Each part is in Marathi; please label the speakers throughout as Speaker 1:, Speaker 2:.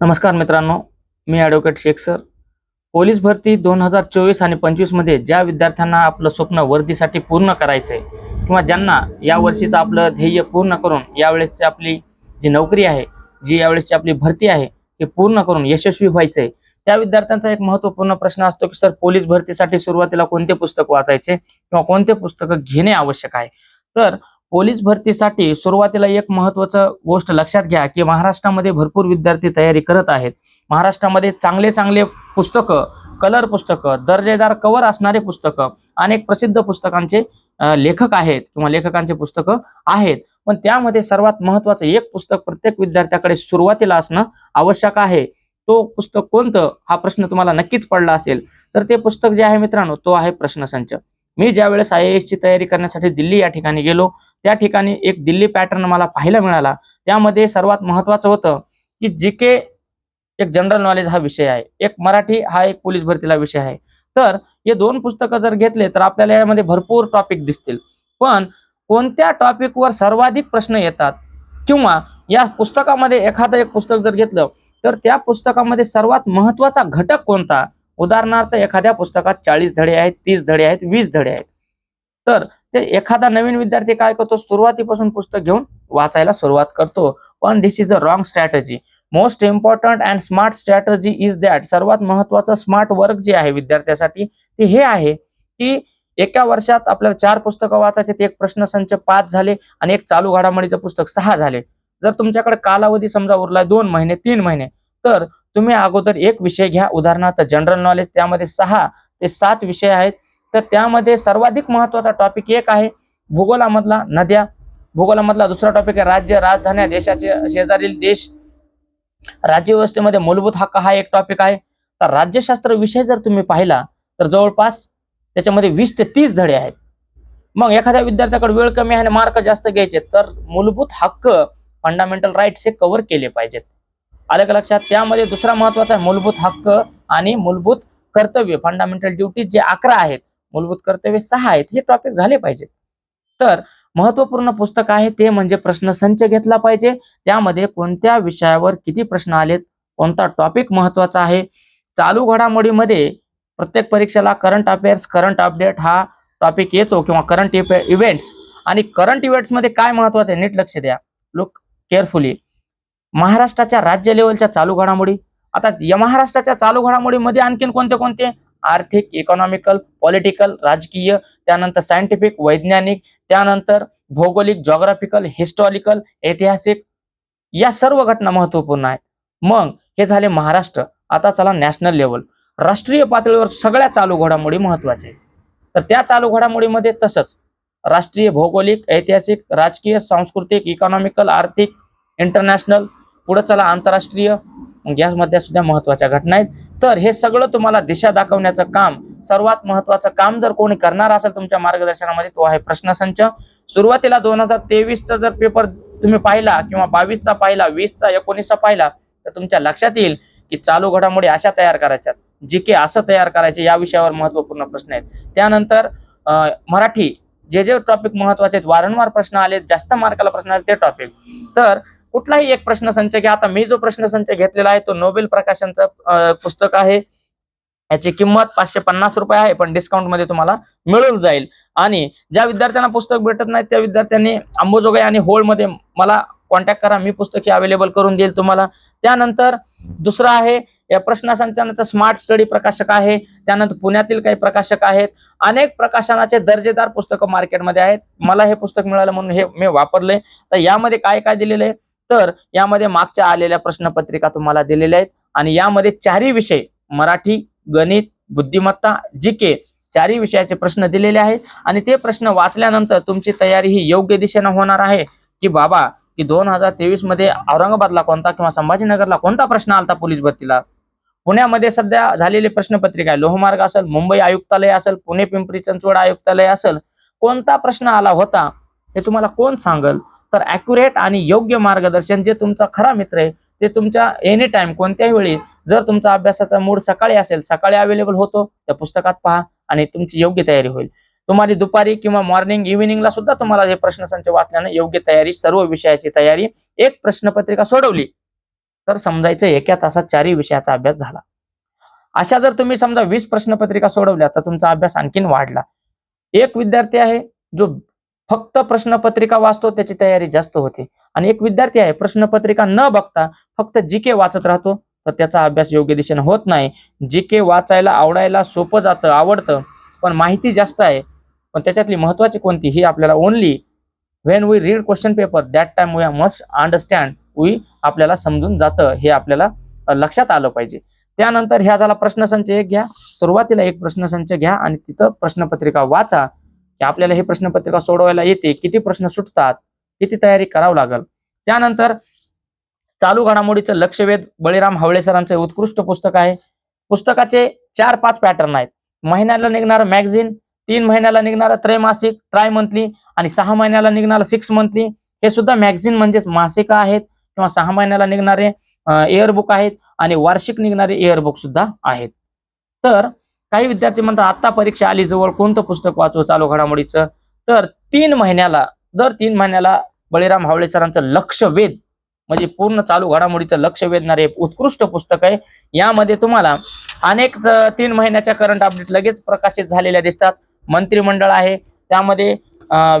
Speaker 1: नमस्कार मित्रांनो मी ॲडव्होकेट शेख सर पोलीस भरती दोन हजार चोवीस आणि पंचवीसमध्ये ज्या विद्यार्थ्यांना आपलं स्वप्न वर्दीसाठी पूर्ण करायचं आहे किंवा ज्यांना या वर्षीचं आपलं ध्येय पूर्ण करून यावेळेसची आपली जी नोकरी आहे जी यावेळेसची आपली भरती आहे ती पूर्ण करून यशस्वी व्हायचं आहे त्या विद्यार्थ्यांचा एक महत्त्वपूर्ण प्रश्न असतो की सर पोलीस भरतीसाठी सुरुवातीला कोणते पुस्तक वाचायचे किंवा कोणते पुस्तकं घेणे आवश्यक आहे? तर पोलीस भरतीसाठी सुरुवातीला एक महत्वाचं गोष्ट लक्षात घ्या की महाराष्ट्रामध्ये भरपूर विद्यार्थी तयारी करत आहेत. महाराष्ट्रामध्ये चांगले चांगले पुस्तकं कलर पुस्तकं दर्जेदार कवर असणारे पुस्तकं अनेक प्रसिद्ध पुस्तकांचे लेखक आहेत किंवा लेखकांचे पुस्तकं आहेत. पण त्यामध्ये सर्वात महत्वाचं एक पुस्तक प्रत्येक विद्यार्थ्याकडे सुरुवातीला असणं आवश्यक आहे. तो पुस्तक कोणतं? हा प्रश्न तुम्हाला नक्कीच पडला असेल. तर ते पुस्तक जे आहे मित्रांनो तो आहे प्रश्नसंच. मी ज्या वेळेस आय एस ची तयारी करण्यासाठी दिल्ली या ठिकाणी गेलो त्या ठिकाणी एक दिल्ली पॅटर्न मला पाहायला मिळाला. त्यामध्ये सर्वात महत्वाचं होतं की जी के एक जनरल नॉलेज हा विषय आहे. एक मराठी हा एक पोलीस भरतीला विषय आहे. तर हे दोन पुस्तकं जर घेतले तर आपल्याला यामध्ये भरपूर टॉपिक दिसतील. पण कोणत्या टॉपिकवर सर्वाधिक प्रश्न येतात किंवा या पुस्तकामध्ये एखादं एक पुस्तक जर घेतलं तर त्या पुस्तकामध्ये सर्वात महत्त्वाचा घटक कोणता? उदाहरणार्थ एखाद्या पुस्तकात चाळीस धडे आहेत तीस धडे आहेत वीस धडे आहेत. तर ते एखादा नवीन विद्यार्थी काय करतो सुरुवातीपासून पुस्तक घेऊन वाचायला सुरुवात करतो. पण this is a wrong strategy most important and smart strategy is that सर्वात महत्वाचं स्मार्ट वर्क जे आहे विद्यार्थ्यासाठी ते हे आहे की एका वर्षात आपल्याला चार पुस्तकं वाचायचे ते एक प्रश्नसंच पाच झाले आणि एक चालू घडामोडीचं पुस्तक सहा झाले. जर तुमच्याकडे कालावधी समजा उरला दोन महिने तीन महिने तर तुम्ही अगोदर एक विषय घ्या. उदाहरणार्थ जनरल नॉलेज त्यामध्ये सहा ते सात विषय आहेत. तर त्यामध्ये सर्वाधिक महत्त्वाचा टॉपिक एक आहे भूगोलामधला नद्या. भूगोलामधला दुसरा टॉपिक आहे राज्य राजधान्या देशाचे शेजारील देश. राज्यव्यवस्थेमध्ये मूलभूत हक्क हा एक टॉपिक आहे. तर राज्यशास्त्र विषय जर तुम्ही पाहिला तर जवळपास त्याच्यामध्ये वीस ते तीस धडे आहेत. मग एखाद्या विद्यार्थ्याकडे वेळ कमी आहे आणि मार्क जास्त घ्यायचे तर मूलभूत हक्क फंडामेंटल राईट्स हे कव्हर केले पाहिजेत. आलं का लक्षात? त्यामध्ये दुसरा महत्त्वाचा आहे मूलभूत हक्क आणि मूलभूत कर्तव्य फंडामेंटल ड्युटीज जे अकरा आहेत मूलभूत कर्तव्य सहा आहेत हे टॉपिक झाले पाहिजेत. तर महत्त्वपूर्ण पुस्तक आहे ते म्हणजे प्रश्न संच घेतला पाहिजे. त्यामध्ये कोणत्या विषयावर किती प्रश्न आलेत कोणता टॉपिक महत्त्वाचा आहे? चालू घडामोडीमध्ये प्रत्येक परीक्षेला करंट अफेअर्स करंट अपडेट हा टॉपिक येतो किंवा करंट इव्हेंट्स आणि करंट इव्हेंट्समध्ये काय महत्वाचं आहे नीट लक्ष द्या. लुक केअरफुली महाराष्ट्राच्या राज्य लेवलच्या चालू घडामोडी. आता या महाराष्ट्राच्या चालू घडामोडीमध्ये आणखीन कोणते कोणते? आर्थिक इकॉनॉमिकल पॉलिटिकल राजकीय त्यानंतर सायंटिफिक वैज्ञानिक त्यानंतर भौगोलिक जॉग्राफिकल हिस्टॉरिकल ऐतिहासिक या सर्व घटना महत्त्वपूर्ण आहेत. मग हे झाले महाराष्ट्र. आता चला नॅशनल लेवल राष्ट्रीय पातळीवर सगळ्या चालू घडामोडी महत्त्वाच्या आहेत. तर त्या चालू घडामोडीमध्ये तसंच राष्ट्रीय भौगोलिक ऐतिहासिक राजकीय सांस्कृतिक इकॉनॉमिकल आर्थिक इंटरनॅशनल पुढे चला आंतरराष्ट्रीय मग यामध्ये सुद्धा महत्त्वाच्या घटना आहेत. तर हे सगळं तुम्हाला दिशा दाखवण्याचं काम सर्वात महत्वाचं काम जर कोणी करणार असेल तुमच्या मार्गदर्शनामध्ये तो आहे प्रश्नसंच. सुरुवातीला दोन हजार तेवीसचा जर पेपर तुम्ही पाहिला किंवा बावीसचा पाहिला वीसचा एकोणीसचा पाहिला तर तुमच्या लक्षात येईल की चालू घडामोडी अशा तयार करायच्यात. जी के असं तयार करायचे या विषयावर महत्त्वपूर्ण प्रश्न आहेत. त्यानंतर मराठी जे जे टॉपिक महत्त्वाचे आहेत वारंवार प्रश्न आले जास्त मार्काला प्रश्न आले ते टॉपिक तर कुठलाही एक प्रश्नसंच घ्या. आता मी जो प्रश्नसंच घेतलेला आहे तो नोबेल प्रकाशनचं पुस्तक आहे. याची किंमत पाचशे पन्नास रुपये आहे पण डिस्काउंटमध्ये तुम्हाला मिळून जाईल. आणि ज्या विद्यार्थ्यांना पुस्तक भेटत नाही त्या विद्यार्थ्यांनी अंबोजोगाई आणि होळमध्ये मला कॉन्टॅक्ट करा. मी पुस्तके अवेलेबल करून देईल तुम्हाला. त्यानंतर दुसरं आहे या प्रश्नसंचालनाचं स्मार्ट स्टडी प्रकाशक आहे. त्यानंतर पुण्यातील काही प्रकाशक आहेत. अनेक प्रकाशनाचे दर्जेदार पुस्तकं मार्केटमध्ये आहेत. मला हे पुस्तक मिळालं म्हणून हे मी वापरले तर यामध्ये काय काय दिलेलं आहे? तर यामध्ये मागच्या आलेल्या प्रश्नपत्रिका तुम्हाला दिलेल्या आहेत. आणि यामध्ये चारही विषय मराठी गणित बुद्धिमत्ता जी के चारही विषयाचे प्रश्न दिलेले आहेत. आणि ते प्रश्न वाचल्यानंतर तुमची तयारी ही योग्य दिशेनं होणार आहे. की बाबा की दोन हजार तेवीसमध्ये औरंगाबादला कोणता किंवा संभाजीनगरला कोणता प्रश्न आलता पोलीस भरतीला? पुण्यामध्ये सध्या झालेली प्रश्नपत्रिका आहे. लोहमार्ग असेल मुंबई आयुक्तालय असेल पुणे पिंपरी चिंचवड आयुक्तालय असेल. कोणता प्रश्न आला होता? हे तुम्हाला कोण सांगल? तर ॲक्युरेट आणि योग्य मार्गदर्शन जे तुमचा खरा मित्र आहे ते तुमच्या एनी टाइम कोणत्याही वेळी जर तुमचा अभ्यासाचा मूड सकाळी असेल सकाळी अवेलेबल होतो त्या पुस्तकात पहा आणि तुमची योग्य तयारी होईल. तुम्हाला दुपारी किंवा मॉर्निंग इव्हिनिंगला सुद्धा तुम्हाला हे प्रश्नसंच वाचल्याने योग्य तयारी सर्व विषयाची तयारी एक प्रश्नपत्रिका सोडवली तर समजायचं एका तासात चारही विषयाचा अभ्यास झाला. अशा जर तुम्ही समजा वीस प्रश्नपत्रिका सोडवल्या तर तुमचा अभ्यास आणखीन वाढला. एक विद्यार्थी आहे जो फक्त प्रश्नपत्रिका वाचतो त्याची तयारी जास्त होते. आणि एक विद्यार्थी आहे प्रश्नपत्रिका न बघता फक्त जी के वाचत राहतो तर त्याचा अभ्यास योग्य दिशेने होत नाही. जी के वाचायला आवडायला सोपं जातं आवडतं पण माहिती जास्त आहे. पण त्याच्यातली महत्वाची कोणती ही आपल्याला only when we read question paper that time we must understand we आपल्याला समजून जातं हे आपल्याला लक्षात आलं पाहिजे. त्यानंतर ह्या झाला प्रश्नसंच एक घ्या. सुरुवातीला एक प्रश्नसंच घ्या आणि तिथं प्रश्नपत्रिका वाचा. की आपल्याला हे प्रश्नपत्रिका सोडवायला येते किती प्रश्न सुटतात किती तयारी करावं लागल. त्यानंतर चालू घडामोडीचं लक्षवेध बळीराम हवळे सरांचं उत्कृष्ट पुस्तक आहे. पुस्तकाचे चार पाच पॅटर्न आहेत. महिन्याला निघणारं मॅगझिन तीन महिन्याला निघणारं त्रैमासिक ट्राय मंथली आणि सहा महिन्याला निघणारं सिक्स मंथली. हे सुद्धा मॅगझिन म्हणजेच मासिक आहेत किंवा सहा महिन्याला निघणारे एअरबुक आहेत आणि वार्षिक निघणारे एअरबुक सुद्धा आहेत. तर काही विद्यार्थी म्हणतात आता परीक्षा आली जवळ कोणतं पुस्तक वाचू? चालू घडामोडीचं. तर तीन महिन्याला दर तीन महिन्याला बळीराम हावळे सरांचं लक्ष वेध म्हणजे पूर्ण चालू घडामोडीचं लक्ष वेधणारे एक उत्कृष्ट पुस्तक आहे. यामध्ये तुम्हाला अनेक तीन महिन्याच्या करंट अपडेट लगेच प्रकाशित झालेल्या दिसतात. मंत्रिमंडळ आहे त्यामध्ये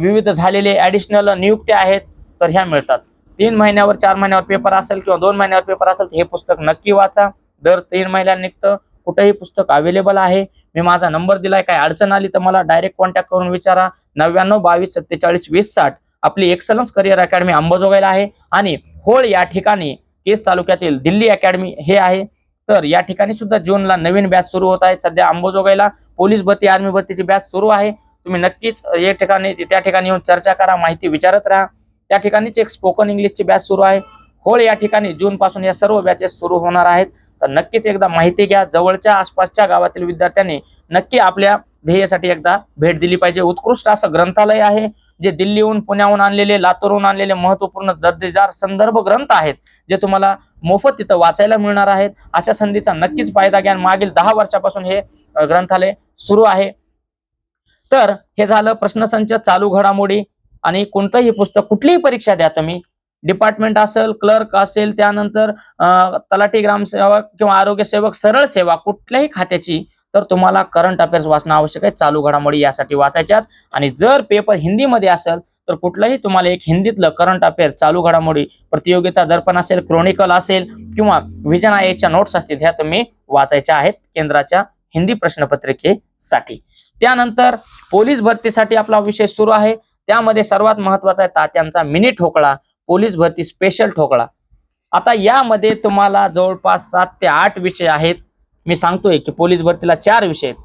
Speaker 1: विविध झालेले ऍडिशनल नियुक्त्या आहेत तर ह्या मिळतात. तीन महिन्यावर चार महिन्यावर पेपर असेल किंवा दोन महिन्यावर पेपर असेल तर हे पुस्तक नक्की वाचा. दर तीन महिन्याला निघतं. कुठेही पुस्तक अवेलेबल आहे. मी माझा नंबर दिलाय काय अडचण आली तर मला डायरेक्ट कॉन्टॅक्ट करून विचारा. नव्याण्णव बावीस सत्तेचाळीस वीस साठ. आपली एक्सलन्स करिअर अकॅडमी अंबाजोगाईला आहे. आणि होळ या ठिकाणी केस तालुक्यातील दिल्ली अकॅडमी हे आहे. तर या ठिकाणी सुद्धा जूनला नवीन बॅच सुरू होत आहे. सध्या अंबाजोगाईला पोलीस भरती आर्मी भरतीची बॅच सुरू आहे. तुम्ही नक्कीच या ठिकाणी त्या ठिकाणी येऊन चर्चा करा माहिती विचारत राहा. त्या ठिकाणीच एक स्पोकन इंग्लिशची बॅच सुरू आहे. होळ या ठिकाणी जून पासून या सर्व बॅचेस सुरू होणार आहेत. तर नक्कीच एकदा माहिती घ्या. जवळच्या आसपासच्या गावातील विद्यार्थ्यांनी नक्की आपल्या ध्येयासाठी एकदा भेट दिली पाहिजे. उत्कृष्ट असं ग्रंथालय आहे जे दिल्लीहून पुण्याहून आणलेले लातूरहून आणलेले महत्त्वपूर्ण दर्जेदार संदर्भ ग्रंथ आहेत जे तुम्हाला मोफत तिथं वाचायला मिळणार आहेत. अशा संधीचा नक्कीच फायदा घ्या. मागील दहा वर्षापासून हे ग्रंथालय सुरू आहे. तर हे झालं प्रश्नसंच चालू घडामोडी. आणि कोणतंही पुस्तक कुठलीही परीक्षा द्या तुम्ही. डिपार्टमेंट असेल क्लर्क असेल त्यानंतर तलाठी ग्रामसेवक किंवा आरोग्य सेवक सरळ सेवा कुठल्याही खात्याची तर तुम्हाला करंट अफेअर्स वाचणं आवश्यक आहे. चालू घडामोडी यासाठी वाचायच्यात आणि जर पेपर हिंदीमध्ये असेल तर कुठलंही तुम्हाला एक हिंदीतलं करंट अफेअर चालू घडामोडी प्रतियोगिता दर्पण असेल क्रोनिकल असेल किंवा विजन आय च्या नोट्स असतील ह्या तुम्ही वाचायच्या आहेत केंद्राच्या हिंदी प्रश्नपत्रिकेसाठी. त्यानंतर पोलीस भरतीसाठी आपला विषय सुरू आहे. त्यामध्ये सर्वात महत्त्वाचा आहे तात्यांचा मिनी ठोकळा. पोलीस भरती स्पेशल ठोकळा. आता यामध्ये तुम्हाला जवळपास सात ते आठ विषय आहेत. मी सांगतोय की पोलीस भरतीला चार विषय आहेत.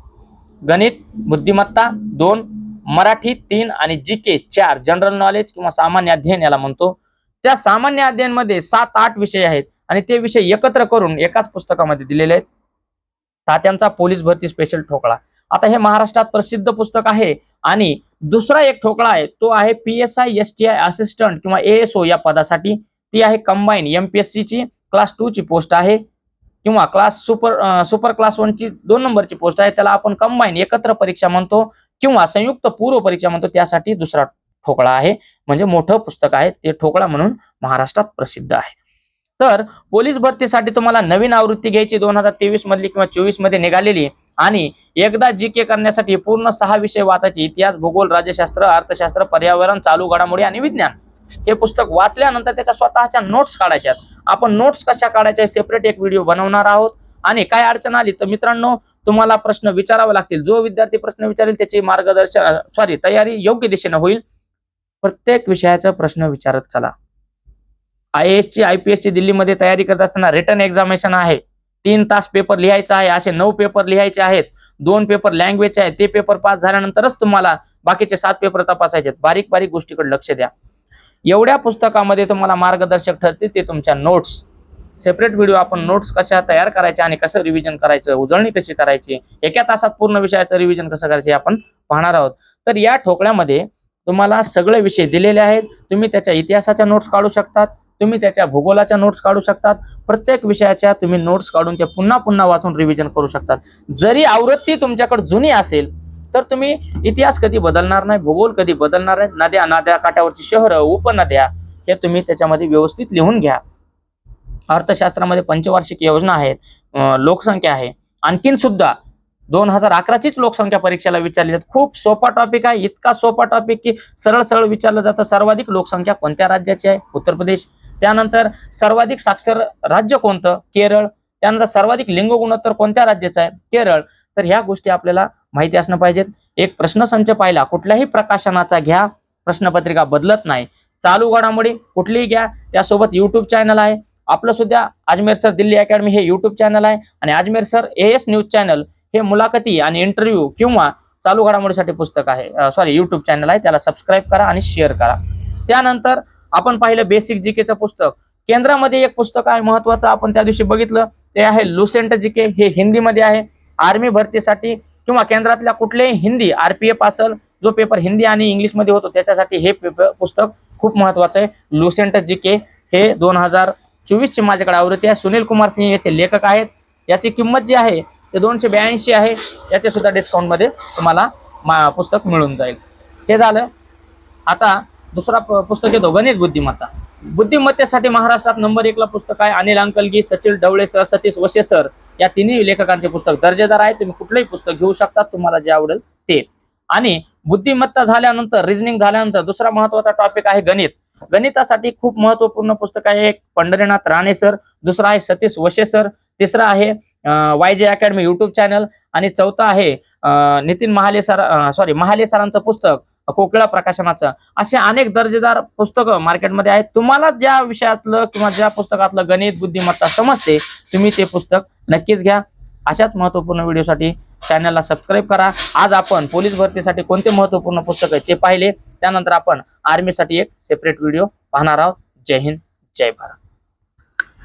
Speaker 1: गणित बुद्धिमत्ता दोन मराठी तीन आणि जी के चार जनरल नॉलेज किंवा सामान्य अध्ययन याला म्हणतो. त्या सामान्य अध्ययनमध्ये सात आठ विषय आहेत आणि ते विषय एकत्र करून एकाच पुस्तकामध्ये दिलेले आहेत. तात्यांचा पोलीस भरती स्पेशल ठोकळा. आता हे महाराष्ट्रात प्रसिद्ध पुस्तक आहे. आणि दुसरा एक ठोकळा आहे तो आहे P S I S T I assistant किंवा एएसओ या पदासाठी. ती आहे कंबाईन एमपीएससी ची क्लास टू ची पोस्ट आहे. किंवा class super super class one ची दोन नंबरची पोस्ट आहे. त्याला आपण कंबाईन एकत्र परीक्षा म्हणतो किंवा संयुक्त पूर्व परीक्षा म्हणतो. त्यासाठी दुसरा ठोकळा आहे. म्हणजे मोठं पुस्तक आहे. ते ठोकळा म्हणून महाराष्ट्रात प्रसिद्ध आहे. तर पोलीस भरतीसाठी तुम्हाला नवीन आवृत्ती घ्यायची दोन हजार तेवीस मधली किंवा चोवीसमध्ये निघालेली आणि एकदा जी के करण्यासाठी पूर्ण सहा विषय वाचायचे इतिहास भूगोल राज्यशास्त्र अर्थशास्त्र पर्यावरण चालू घडामोडी आणि विज्ञान. हे पुस्तक वाचल्यानंतर त्याच्या स्वतःच्या नोट्स काढायच्यात आपण नोट्स कशा काढायच्या सेपरेट एक व्हिडिओ बनवणार आहोत. आणि काय अडचण आली तर मित्रांनो तुम्हाला प्रश्न विचारावे लागतील. जो विद्यार्थी प्रश्न विचारेल त्याची मार्गदर्शन सॉरी तयारी योग्य दिशेने होईल. प्रत्येक विषयाचा प्रश्न विचारत चला. आय एस ची आय पी एस ची दिल्लीमध्ये तयारी करत असताना रिटर्न एक्झामिनेशन आहे. तीन तास पेपर लिहायचा आहे असे नऊ पेपर लिहायचे आहेत दोन पेपर लँग्वेजचे आहेत ते पेपर पास झाल्यानंतरच तुम्हाला बाकीचे सात पेपर तपासायचे आहेत बारीक बारीक गोष्टीकडे लक्ष द्या. एवढ्या पुस्तकामध्ये तुम्हाला मार्गदर्शक ठरतील ते तुमच्या नोट्स सेपरेट व्हिडिओ आपण नोट्स कशा तयार करायच्या आणि कसं रिव्हिजन करायचं उजळणी कशी करायची एका तासात पूर्ण विषयाचं रिव्हिजन कसं करायचं आपण पाहणार आहोत. तर या ठोकळ्यामध्ये तुम्हाला सगळे विषय दिलेले आहेत. तुम्ही त्याच्या इतिहासाच्या नोट्स काढू शकतात. तुम्ही त्याच्या भूगोलाच्या नोट्स काढू शकतात. प्रत्येक विषयाच्या तुम्ही नोट्स काढून त्या पुन्हा पुन्हा वाचून रिव्हिजन करू शकतात. जरी आवृत्ती तुमच्याकडे जुनी असेल तर तुम्ही इतिहास कधी बदलणार नाही भूगोल कधी बदलणार नाही. नद्या नद्या काठावरची शहरं उपनद्या हे तुम्ही त्याच्यामध्ये व्यवस्थित लिहून घ्या. अर्थशास्त्रामध्ये पंचवार्षिक योजना आहेत लोकसंख्या आहे. आणखीन सुद्धा दोन हजार अकराचीच लोकसंख्या परीक्षेला विचारली जाते. खूप सोपा टॉपिक आहे. इतका सोपा टॉपिक की सरळ सरळ विचारलं जातं. सर्वाधिक लोकसंख्या कोणत्या राज्याची आहे? उत्तर प्रदेश. त्यानंतर सर्वाधिक साक्षर राज्य कोणतं? केरळ. त्यानंतर सर्वाधिक लिंग गुणोत्तर कोणत्या राज्याचं आहे? केरळ. तर ह्या गोष्टी आपल्याला माहिती असणं पाहिजेत. एक प्रश्नसंच पाहिला. कुठल्याही प्रकाशनाचा घ्या. प्रश्नपत्रिका बदलत नाही. चालू घडामोडी कुठलीही घ्या. त्यासोबत युट्यूब चॅनल आहे. आपलं सुद्धा अजमेर सर दिल्ली अकॅडमी हे युट्यूब चॅनल आहे. आणि Ajmer sir A S news channel हे मुलाखती आणि इंटरव्ह्यू किंवा चालू घडामोडीसाठी पुस्तक आहे. सॉरी युट्यूब चॅनल आहे. त्याला सबस्क्राईब करा आणि शेअर करा. त्यानंतर आपण पाहिलं बेसिक जीकेचं पुस्तक. केंद्रामध्ये एक पुस्तक आहे महत्वाचं आपण त्या दिवशी बघितलं. ते आहे लुसेंट जीके हे हिंदीमध्ये आहे. आर्मी भरतीसाठी किंवा केंद्रातल्या कुठलेही हिंदी आरपीएफ असेल जो पेपर हिंदी आणि इंग्लिशमध्ये होतो त्याच्यासाठी हे पेपर पुस्तक खूप महत्वाचं आहे. लुसेंट जीके हे दोन हजार चोवीसची माझ्याकडे आवृत्ती आहे. सुनील कुमार सिंह याचे लेखक आहेत. याची किंमत जी आहे ते दोनशे ब्याऐंशी आहे. याचे सुद्धा डिस्काउंटमध्ये तुम्हाला मा पुस्तक मिळून जाईल. हे झालं. आता दुसरा पुस्तक येतो गणित बुद्धिमत्ता. बुद्धिमत्तेसाठी महाराष्ट्रात नंबर एकला पुस्तक आहे अनिल अंकलगी सचिन ढवळे सर सतीश वशे सर. या तिन्ही लेखकांचे पुस्तक दर्जेदार आहे. तुम्ही कुठलंही पुस्तक घेऊ शकता तुम्हाला जे आवडेल ते. आणि बुद्धिमत्ता झाल्यानंतर रिझनिंग झाल्यानंतर दुसरा महत्त्वाचा टॉपिक आहे गणित. गणितासाठी खूप महत्त्वपूर्ण पुस्तक आहे एक पंढरीनाथ राणे सर. दुसरा आहे सतीश वशे सर. तिसरा आहे वाय जे अकॅडमी युट्यूब चॅनल आणि चौथा आहे नितीन महाले सर सॉरी महाले सरांचं पुस्तक. कोकिळा प्रकाशनाचं. असे अनेक दर्जेदार पुस्तकं मार्केटमध्ये आहेत. तुम्हाला ज्या विषयातलं किंवा ज्या पुस्तकातलं गणित बुद्धिमत्ता समजते तुम्ही ते पुस्तक नक्कीच घ्या. अशाच महत्त्वपूर्ण व्हिडिओसाठी चॅनलला सबस्क्राईब करा. आज आपण पोलीस भरतीसाठी कोणते महत्त्वपूर्ण पुस्तक आहे ते पाहिले. त्यानंतर आपण आर्मीसाठी एक सेपरेट व्हिडिओ पाहणार आहोत. जय हिंद जय भारत.